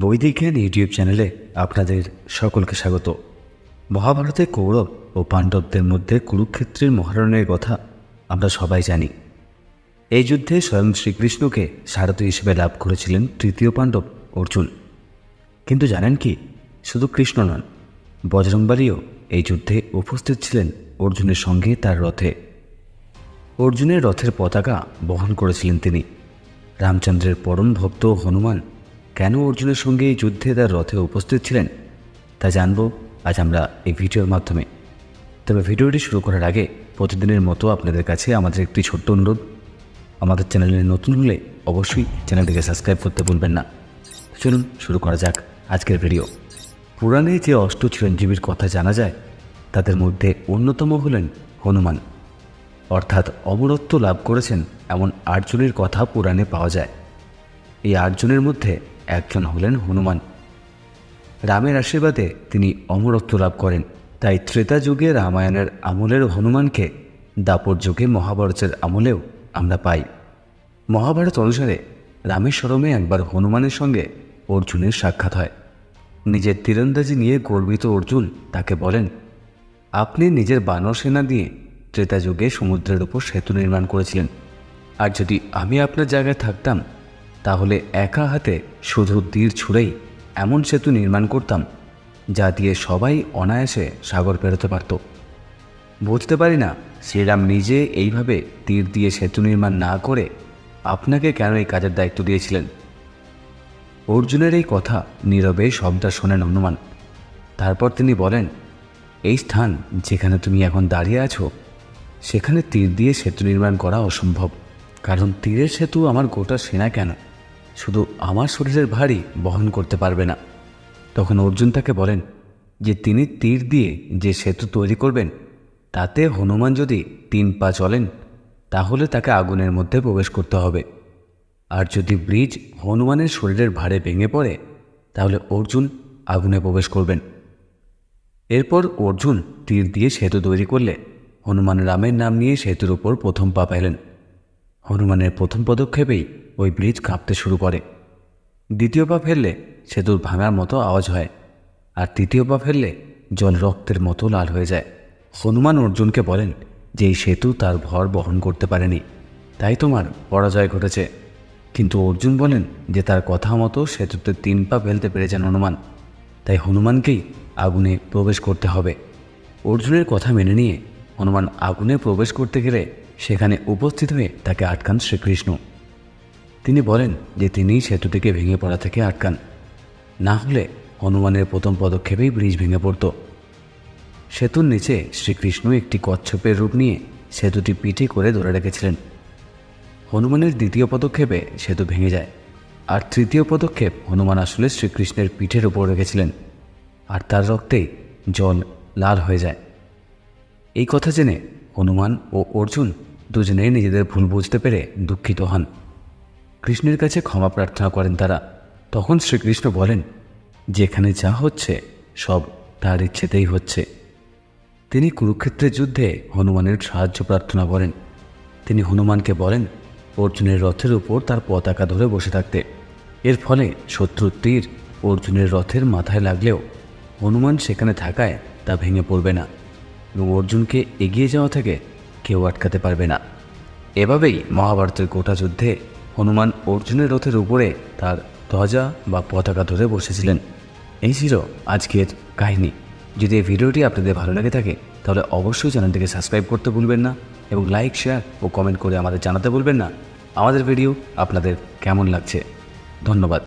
বৈদিক জ্ঞান ইউটিউব চ্যানেলে আপনাদের সকলকে স্বাগত। মহাভারতে কৌরব ও পাণ্ডবদের মধ্যে কুরুক্ষেত্রের মহারণের কথা আমরা সবাই জানি। এই যুদ্ধে স্বয়ং শ্রীকৃষ্ণকে সারথী হিসেবে লাভ করেছিলেন তৃতীয় পাণ্ডব অর্জুন। কিন্তু জানেন কি, শুধু কৃষ্ণ নন, বজরংবালিও এই যুদ্ধে উপস্থিত ছিলেন অর্জুনের সঙ্গে তার রথে। অর্জুনের রথের পতাকা বহন করেছিলেন তিনি। রামচন্দ্রের পরম ভক্ত হনুমান কেন অর্জুনের সঙ্গে এই যুদ্ধে তার রথে উপস্থিত ছিলেন, তা জানব আজ আমরা এই ভিডিওর মাধ্যমে। তবে ভিডিওটি শুরু করার আগে প্রতিদিনের মতো আপনাদের কাছে আমাদের একটি ছোট্ট অনুরোধ। আমাদের চ্যানেলে নতুন হলে অবশ্যই চ্যানেলটিকে সাবস্ক্রাইব করতে ভুলবেন না। চলুন শুরু করা যাক আজকের ভিডিও। পুরাণে যে অষ্ট চিরঞ্জীবীর কথা জানা যায়, তাদের মধ্যে অন্যতম হলেন হনুমান। অর্থাৎ অমরত্ব লাভ করেছেন এমন আটজনের কথা পুরাণে পাওয়া যায়। এই আটজনের মধ্যে একজন হলেন হনুমান। রামের আশীর্বাদে তিনি অমরত্ব লাভ করেন। তাই ত্রেতা যুগে রামায়ণের আমলের হনুমানকে দাপর যুগে মহাভারতের আমলেও আমরা পাই। মহাভারত অনুসারে রামেশ্বরমে একবার হনুমানের সঙ্গে অর্জুনের সাক্ষাৎ হয়। নিজের তীরন্দাজি নিয়ে গর্বিত অর্জুন তাকে বলেন, আপনি নিজের বানর সেনা দিয়ে ত্রেতা যুগে সমুদ্রের ওপর সেতু নির্মাণ করেছিলেন। আর যদি আমি আপনার জায়গায় থাকতাম তাহলে একা হাতে শুধু তীর ছুঁড়েই এমন সেতু নির্মাণ করতাম যা দিয়ে সবাই অনায়াসে সাগর পেরোতে পারত। বুঝতে পারি না শ্রীরাম নিজে এইভাবে তীর দিয়ে সেতু নির্মাণ না করে আপনাকে কেন এই কাজের দায়িত্ব দিয়েছিলেন? অর্জুনের এই কথা নীরবে সবটা শোনেন হনুমান। তারপর তিনি বলেন, এই স্থান যেখানে তুমি এখন দাঁড়িয়ে আছো, সেখানে তীর দিয়ে সেতু নির্মাণ করা অসম্ভব। কারণ তীরের সেতু আমার গোটা সেনা কেন? শুধু আমার শরীরের ভারী বহন করতে পারবে না। তখন অর্জুন তাকে বলেন যে তিনি তীর দিয়ে যে সেতু তৈরি করবেন, তাতে হনুমান যদি তিন পা চলেন, তাহলে তাকে আগুনের মধ্যে প্রবেশ করতে হবে। আর যদি ব্রিজ হনুমানের শরীরের ভারে ভেঙে পড়ে, তাহলে অর্জুন আগুনে প্রবেশ করবেন। এরপর অর্জুন তীর দিয়ে সেতু তৈরি করলে হনুমান রামের নাম নিয়ে সেতুর উপর প্রথম পা পেলেন। হনুমানের প্রথম পদক্ষেপেই ওই ব্রিজ কাঁপতে শুরু করে। দ্বিতীয় পা ফেললে সেতুর ভাঙার মতো আওয়াজ হয়, আর তৃতীয় পা ফেললে জল রক্তের মতো লাল হয়ে যায়। হনুমান অর্জুনকে বলেন যে এই সেতু তার ভর বহন করতে পারেনি, তাই তোমার পরাজয় ঘটেছে। কিন্তু অর্জুন বলেন যে তার কথা মতো সেতুতে তিন পা ফেলতে পেরেছেন হনুমান, তাই হনুমানকেই আগুনে প্রবেশ করতে হবে। অর্জুনের কথা মেনে নিয়ে হনুমান আগুনে প্রবেশ করতে গেলে সেখানে উপস্থিত হয়ে তাকে আটকান শ্রীকৃষ্ণ। তিনি বলেন যে তিনি সেতু থেকে ভেঙে পড়া থেকে আটকান। না হলে হনুমানের প্রথম পদক্ষেপেই ব্রিজ ভেঙে পড়ত। সেতুর নিচে শ্রীকৃষ্ণ একটি কচ্ছপের রূপ নিয়ে সেতুটি পিঠে করে ধরে রেখেছিলেন। হনুমানের দ্বিতীয় পদক্ষেপে সেতু ভেঙে যায়। আর তৃতীয় পদক্ষেপ হনুমান আসলে শ্রীকৃষ্ণের পিঠের উপর রেখেছিলেন। আর তার রক্তেই জল লাল হয়ে যায়। এই কথা জেনে হনুমান ও অর্জুন দুজনেই নিজেদের ভুল বুঝতে পেরে দুঃখিত হন। কৃষ্ণের কাছে ক্ষমা প্রার্থনা করেন তারা। তখন শ্রীকৃষ্ণ বলেন, যেখানে যা হচ্ছে, সব তার ইচ্ছেতেই হচ্ছে। তিনি কুরুক্ষেত্রের যুদ্ধে হনুমানের সাহায্য প্রার্থনা করেন। তিনি হনুমানকে বলেন, অর্জুনের রথের উপর তার পতাকা ধরে বসে থাকতে। এর ফলে শত্রুর তীর অর্জুনের রথের মাথায় লাগলেও হনুমান সেখানে থাকায় তা ভেঙে পড়বে না এবং অর্জুনকে এগিয়ে যাওয়া থেকে কেউ আটকাতে পারবে না। এভাবেই মহাভারতের গোটা যুদ্ধে হনুমান অর্জুনের রথের উপরে তার ধ্বজা বা পতাকা ধরে বসেছিলেন। এই ছিল আজকের কাহিনী। যদি এই ভিডিওটি আপনাদের ভালো লেগে থাকে, তাহলে অবশ্যই চ্যানেলটিকে সাবস্ক্রাইব করতে ভুলবেন না এবং লাইক, শেয়ার ও কমেন্ট করে আমাদের জানাতে ভুলবেন না। আমাদের ভিডিও আপনাদের কেমন লাগছে? ধন্যবাদ।